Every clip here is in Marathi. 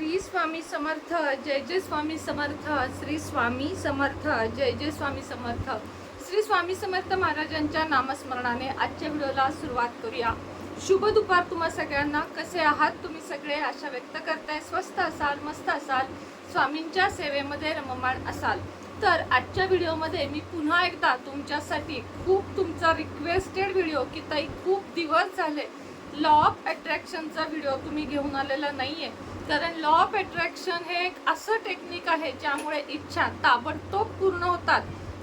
श्री स्वामी समर्थ जय जय स्वामी समर्थ श्री स्वामी समर्थ जय जय स्वामी समर्थ. श्री स्वामी समर्थ महाराजांच्या नामस्मरणाने आजच्या व्हिडिओला सुरुवात करूया. शुभ दुपार तुम्हा सगळ्यांना. कसे आहात तुम्ही सगळे? आशा व्यक्त करताय. स्वस्त असाल मस्त असाल स्वामींच्या सेवेमध्ये रममाण असाल. तर आजच्या व्हिडिओमध्ये मी पुन्हा एकदा तुमच्यासाठी खूप तुमचा रिक्वेस्टेड व्हिडिओ की ताई खूप दिवस झाले लॉ ऑफ अट्रॅक्शनचा व्हिडिओ तुम्ही घेऊन आलेला नाही आहे कारण लॉ ऑफ अट्रॅक्शन हे एक असं टेक्निक आहे ज्यामुळे इच्छा ताबडतोब पूर्ण होतात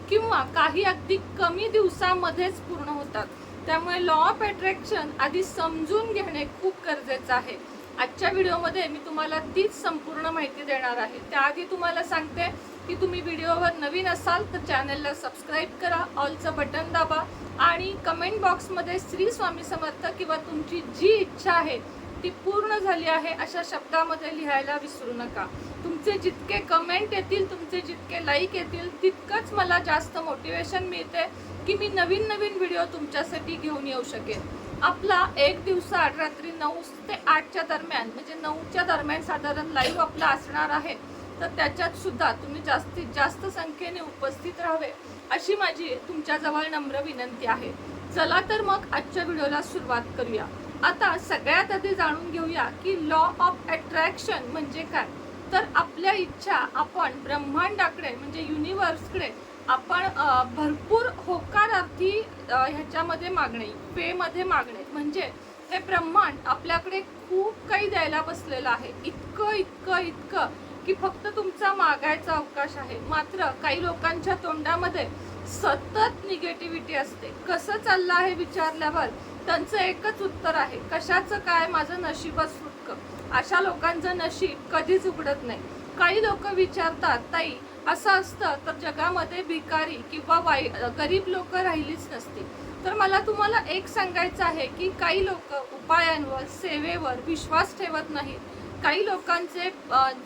किंवा काही अगदी कमी दिवसामध्येच पूर्ण होतात. त्यामुळे लॉ ऑफ अट्रॅक्शन आधी समजून घेणे खूप गरजेचं आहे. आजच्या व्हिडिओमध्ये मी तुम्हाला तीच संपूर्ण माहिती देणार आहे. त्याआधी तुम्हाला सांगते की तुम्ही व्हिडिओवर नवीन असाल तर चॅनलला सबस्क्राईब करा ऑलचं बटन दाबा आणि कमेंट बॉक्समध्ये श्री स्वामी समर्थ किंवा तुमची जी इच्छा आहे ती पूर्ण झाली आहे अशा शब्दामध्ये लिहायला विसरू नका. तुमचे जितके कमेंट येतील तुमचे जितके लाईक येतील तितकंच मला जास्त मोटिवेशन मिळते की मी नवीन नवीन व्हिडिओ तुमच्यासाठी घेऊन येऊ शकेन. आपला एक दिवसाआड रात्री नऊ ते आठच्या दरम्यान म्हणजे नऊच्या दरम्यान साधारण लाईव्ह आपला असणार आहे तर त्याच्यात सुद्धा तुम्ही जास्तीत जास्त संख्येने उपस्थित राहावे अशी माझी तुमच्याजवळ नम्र विनंती आहे. चला तर मग आजच्या व्हिडिओला सुरुवात करूया. आता सगळ्यात आधी जाणून घेऊया की लॉ ऑफ अट्रॅक्शन म्हणजे काय? तर आपल्या इच्छा आपण ब्रह्मांडाकडे म्हणजे युनिवर्सकडे आपण भरपूर होकारार्थी ह्याच्यामध्ये मागणे पेमध्ये मागणे. म्हणजे हे ब्रह्मांड आपल्याकडे खूप काही द्यायला बसलेलं आहे. इतकं इतकं इतकं की फक्त तुमचा मागायचा अवकाश आहे. मात्र काही लोकांच्या तोंडामध्ये सतत निगेटिव्हिटी असते. कसं चाललं आहे विचारल्यावर त्यांचं एकच उत्तर आहे कशाचं काय माझं नशीबच फुटकं अशा लोकांचं नशीब कधीच उघडत नाही. काही लोक विचारतात ताई असं असतं तर जगामध्ये भिकारी किंवा वाई गरीब लोक राहिलीच नसती. तर मला तुम्हाला एक सांगायचं आहे की काही लोक उपायांवर सेवेवर विश्वास ठेवत नाहीत. काही लोकांचे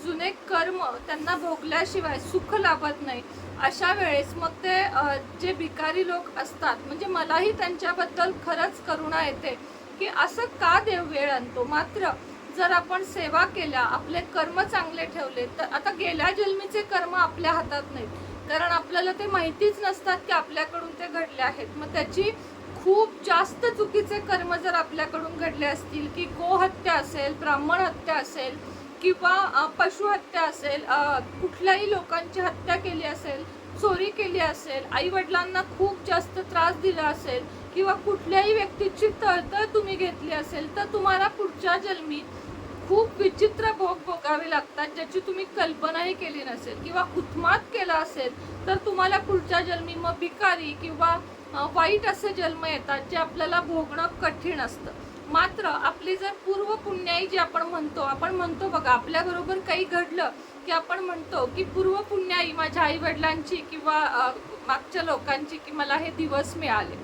जुने कर्म त्यांना भोगल्याशिवाय सुख लाभत नाही. अशा वेळेस मग ते जे भिकारी लोक असतात म्हणजे मलाही त्यांच्याबद्दल खरंच करुणा येते की असं का देव वेळ आणतो? मात्र जर आपण सेवा केल्या आपले कर्म चांगले ठेवले तर आता गेल्या जन्मीचे कर्म आपल्या हातात नाहीत. कारण आपल्याला ते माहितीच नसतात की आपल्याकडून ते घडले आहेत. मग त्याची खूप जास्त चुकीचे कर्म जर आपल्याकडून घडले असतील की गोहत्या असेल ब्राह्मण हत्या असेल किंवा पशुहत्या असेल कुठल्याही लोकांची हत्या केली असेल चोरी केली असेल आई वडिलांना खूप जास्त त्रास दिला असेल किंवा कुठल्याही व्यक्तीची तळतळ तुम्ही घेतली असेल तर तुम्हाला पुढच्या जन्मी खूप विचित्र भोग भोगावे लागतात ज्याची तुम्ही कल्पनाही केली नसेल किंवा उत्मात केला असेल तर तुम्हाला पुढच्या जन्मी मग भिकारी किंवा वाईट असे जन्म येतात जे आपल्याला भोगणं कठीण असतं. मात्र आपली जर पूर्व पुण्याई जी आपण म्हणतो आपण म्हणतो बघा आपल्याबरोबर काही घडलं की आपण म्हणतो की पूर्व पुण्याई माझ्या आई वडिलांची किंवा मागच्या लोकांची की मला हे दिवस मिळाले.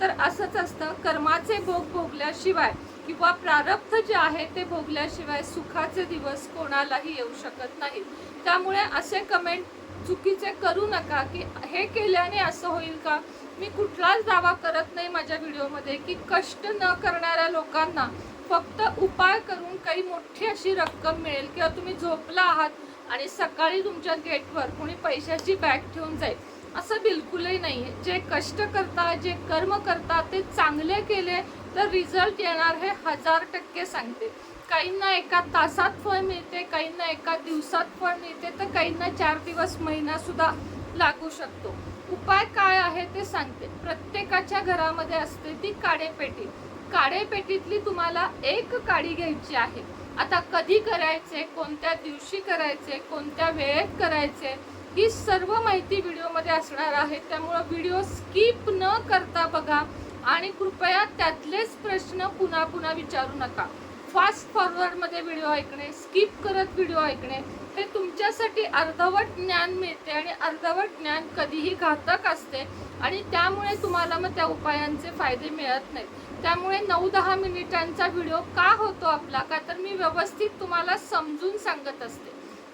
तर असंच असतं कर्माचे भोग भोगल्याशिवाय किंवा प्रारब्ध जे आहे ते भोगल्याशिवाय सुखाचे दिवस कोणालाही येऊ शकत नाहीत त्यामुळे असे कमेंट चुकीचे करू नका की हे केल्याने असं होईल का? मी कुठलाच दावा करत नाही माझ्या व्हिडिओमध्ये की कष्ट न करणाऱ्या लोकांना फक्त उपाय करून काही मोठी अशी रक्कम मिळेल किंवा तुम्ही झोपला आहात आणि सकाळी तुमच्या गेटवर कोणी पैशाची बॅग ठेवून जाईल. असं बिलकुलही नाही आहे जे कष्ट करता जे कर्म करता ते चांगले केले तर रिझल्ट येणार हे हजार टक्के सांगते. काहींना एका तासात फळ मिळते काहींना एका दिवसात फळ मिळते तर काहींना चार दिवस महिना सुद्धा लागू शकतो. उपाय काय आहे ते सांगते. प्रत्येकाच्या घरामध्ये असते ती काडेपेटी. काडेपेटीतली तुम्हाला एक काडी घ्यायची आहे. आता कधी करायचे कोणत्या दिवशी करायचे कोणत्या वेळेत करायचे ही सर्व माहिती व्हिडिओमध्ये असणार आहे. त्यामुळं व्हिडिओ स्किप न करता बघा. आणि कृपया त्यातलेच प्रश्न पुन्हा पुन्हा विचारू नका. फास्ट फॉरवर्डमध्ये व्हिडिओ ऐकणे स्किप करत व्हिडिओ ऐकणे हे तुमच्यासाठी अर्धवट ज्ञान मिळते आणि अर्धवट ज्ञान कधीही घातक असते आणि त्यामुळे तुम्हाला मग त्या उपायांचे फायदे मिळत नाहीत. त्यामुळे नऊ दहा मिनिटांचा व्हिडिओ का होतो आपला? का तर मी व्यवस्थित तुम्हाला समजून सांगत असते.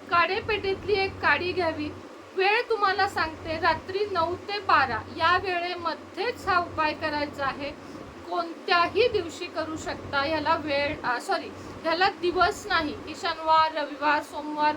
काडेपेटीतली एक काडी घ्यावी. वेळ तुम्हाला सांगते रात्री नऊ ते बारा या वेळेमध्येच हा उपाय करायचा आहे. कोणत्याही दिवशी करू शकता. ह्याला वेळ सॉरी ह्याला दिवस नाही. की शनिवार रविवार सोमवार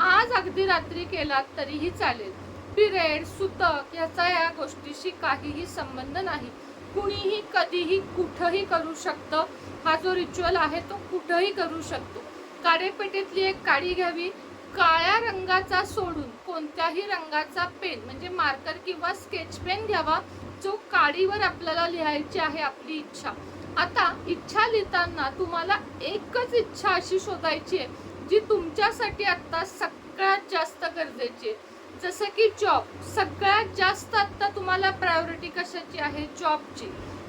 आज अगदी रात्री केलात तरीही चालेल. पिरियड सुतक ह्याचा या गोष्टीशी काहीही संबंध नाही. कुणीही कधीही कुठंही करू शकतं. हा जो रिच्युअल आहे तो कुठंही करू शकतो. काडेपेटीतली एक काडी घ्यावी. काळ्या रंगाचा सोडून कोणत्याही रंगाचा पेन म्हणजे मार्कर किंवा स्केच पेन घ्यावा जो काडीवर आपल्याला लिहायची आहे आपली इच्छा. आता इच्छा लिहिताना तुम्हाला एकच इच्छा अशी शोधायची आहे जी तुमच्यासाठी आता सगळ्यात जास्त गरजेची आहे. जसं की जॉब सगळ्यात जास्त आता तुम्हाला प्रायोरिटी कशाची आहे? जॉबची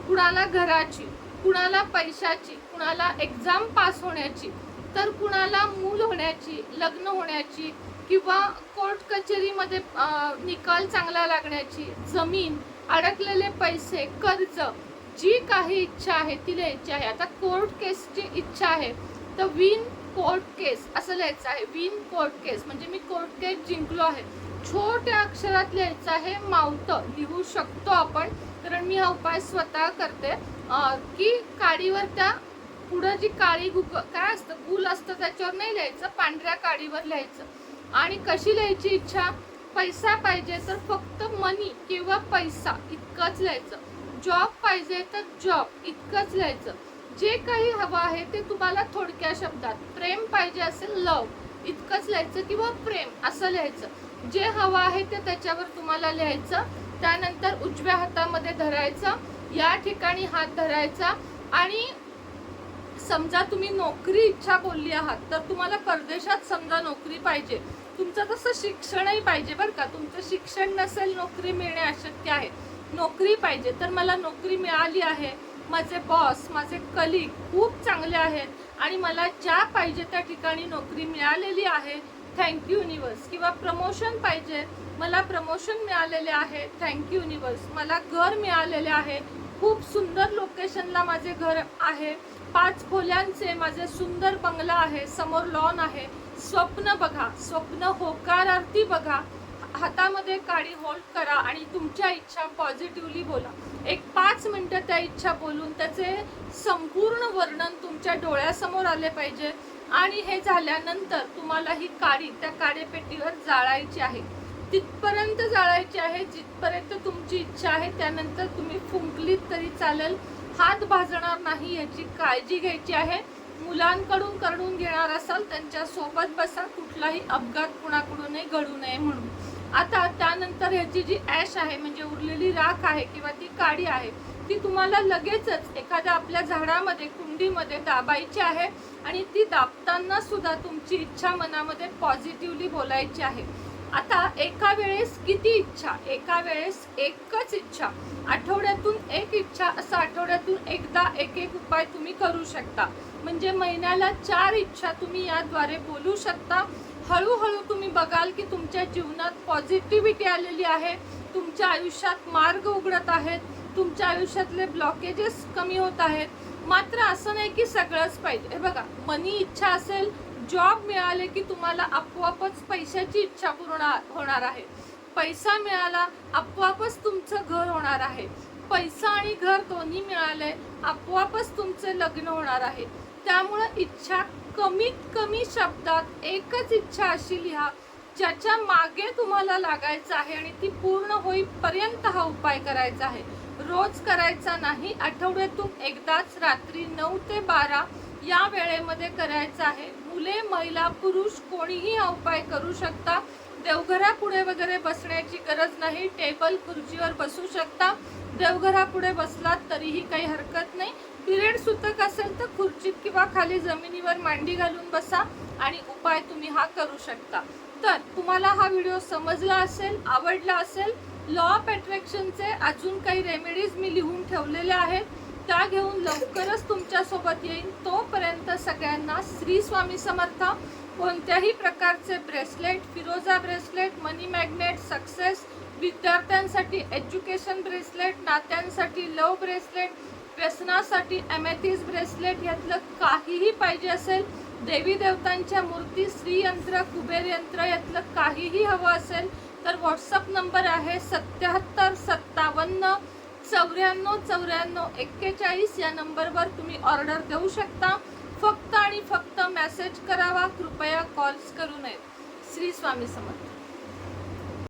कुणाला घराची कुणाला पैशाची कुणाला एक्झाम पास होण्याची तर कुणाला मूल होण्याची लग्न होण्याची किंवा कोर्ट कचेरीमध्ये निकाल चांगला लागण्याची जमीन अडकलेले पैसे कर्ज जी काही इच्छा आहे ती लिहायची आहे. आता कोर्ट केसची इच्छा आहे तर विन कोर्ट केस असं लिहायचं आहे. विन कोर्ट केस म्हणजे मी कोर्ट केस जिंकलो आहे. छोट्या अक्षरात लिहायचं आहे मावतं. लिहू शकतो आपण कारण मी हा उपाय स्वतः करते. की काडीवर त्या पुढं जी काळी गुग काय असतं? गुल असतं त्याच्यावर नाही लिहायचं. पांढऱ्या काडीवर लिहायचं. आणि कशी लिहायची इच्छा? पैसा पाहिजे तर फक्त मनी किंवा पैसा इतकंच लिहायचं. जॉब पाहिजे तर जॉब इतकंच लिहायचं. जे काही हवं आहे ते तुम्हाला थोडक्या शब्दात. प्रेम पाहिजे असेल लव इतकंच लिहायचं किंवा प्रेम असं लिहायचं. जे हवं आहे ते त्याच्यावर तुम्हाला लिहायचं. त्यानंतर उजव्या हातामध्ये धरायचं. या ठिकाणी हात धरायचा. आणि समजा तुम्ही नोकरी इच्छा बोलली आहात तर तुम्हाला परदेशात समजा नोकरी पाहिजे तुमचं तसं शिक्षणही पाहिजे बरं का. तुमचं शिक्षण नसेल नोकरी मिळणे अशक्य आहे. नोकरी पाहिजे तर मला नोकरी मिळाली आहे. माझे बॉस माझे कलिग खूप चांगले आहेत आणि मला ज्या पाहिजे त्या ठिकाणी नोकरी मिळालेली आहे थँक्यू युनिवर्स किंवा प्रमोशन पाहिजे मला प्रमोशन मिळालेले आहे थँक्यू युनिवर्स मला घर मिळालेले आहे. खूप सुंदर लोकेशनला माझे घर आहे. पाच खोल्यांचे माझे सुंदर बंगला आहे समोर लॉन आहे. स्वप्न बघा स्वप्न होकारार्थी बघा. हातामध्ये काडी होल्ड करा आणि तुमच्या इच्छा पॉझिटिव्हली बोला. एक पाच मिनटं त्या इच्छा बोलून त्याचे संपूर्ण वर्णन तुमच्या डोळ्यासमोर आले पाहिजे. आणि हे झाल्यानंतर तुम्हाला ही काडी त्या काडेपेटीवर जाळायची आहे. तिथपर्यंत जाळायची आहे जिथपर्यंत तुमची इच्छा आहे त्यानंतर तुम्ही फुंकलीत तरी चालेल. हात भाजणार नाही याची काळजी घ्यायची आहे. मुलांकडून करून घेणार असाल त्यांच्यासोबत बसा. कुठलाही अपघात कुणाकडूनही घडू नये म्हणून. आता त्यानंतर ह्याची जी ॲश आहे म्हणजे उरलेली राख आहे किंवा ती काडी आहे ती तुम्हाला लगेचच एखाद्या आपल्या झाडामध्ये कुंडीमध्ये दाबायची आहे आणि ती दाबताना सुद्धा तुमची इच्छा मनामध्ये पॉझिटिव्हली बोलायची आहे. आता एका वेळेस किती इच्छा? एका वेळेस एकच इच्छा. आठवड्यातून एक इच्छा असं आठवड्यातून एकदा एक एक उपाय तुम्ही करू शकता. म्हणजे महिन्याला चार इच्छा तुम्ही याद्वारे बोलू शकता. हळूहळू तुम्ही बघाल की तुमच्या जीवनात पॉझिटिव्हिटी आलेली आहे. तुमच्या आयुष्यात मार्ग उघडत आहेत. तुमच्या आयुष्यातले ब्लॉकेजेस कमी होत आहेत. मात्र असं नाही की सगळंच पाहिजे. हे बघा मनी इच्छा असेल जॉब मिळाले की तुम्हाला आपोआपच पैशाची इच्छा पूर्ण होणार आहे. पैसा मिळाला आपोआपच तुमचं घर होणार आहे. पैसा आणि घर दोन्ही मिळाले आपोआपच तुमचे लग्न होणार आहे. त्यामुळं इच्छा कमीत कमी शब्दात एकच इच्छा अशी लिहा ज्याच्या मागे तुम्हाला लागायचं आहे आणि ती पूर्ण होईपर्यंत हा उपाय करायचा आहे. रोज करायचा नाही आठवड्यातून एकदाच रात्री नऊ ते बारा या वेळेमध्ये करायचं आहे. मुले महिला पुरुष कोणीही हा उपाय करू शकता. देवघरापुढे वगैरे बसण्याची गरज नाही. टेबल खुर्चीवर बसू शकता. देवघरापुढे बसलात तरीही काही हरकत नाही. पिरियड सुतक असेल तर खुर्चीत किंवा खाली जमिनीवर मांडी घालून बसा आणि उपाय तुम्ही हा करू शकता. तर तुम्हाला हा व्हिडिओ समजला असेल आवडला असेल लॉ ऑफ अट्रॅक्शनचे अजून काही रेमेडीज मी लिहून ठेवलेल्या आहेत. त्या घेऊन लवकरच तुमच्यासोबत येईन. तो सगळ्यांना श्री स्वामी समर्थ. कोणत्याही प्रकारचे ब्रेसलेट फिरोजा ब्रेसलेट मनी मॅग्नेट सक्सेस विद्यार्थ्यांसाठी एज्युकेशन ब्रेसलेट नात्यांसाठी लव ब्रेसलेट व्यसनासाठी एमेथिस ब्रेसलेट यातलं काहीही पाहिजे असेल देवी देवतांच्या मूर्ती श्रीयंत्र कुबेर यंत्र यातलं काहीही हवं असेल तर व्हॉट्सअप नंबर आहे सत्याहत्तर सत्तावन्न चौऱ्याण्णव चौऱ्याण्णव एक्केचाळीस. या नंबरवर तुम्ही ऑर्डर देऊ शकता. फक्त आणि फक्त मेसेज करावा कृपया कॉल्स करू नयेत. श्री स्वामी समर्थ.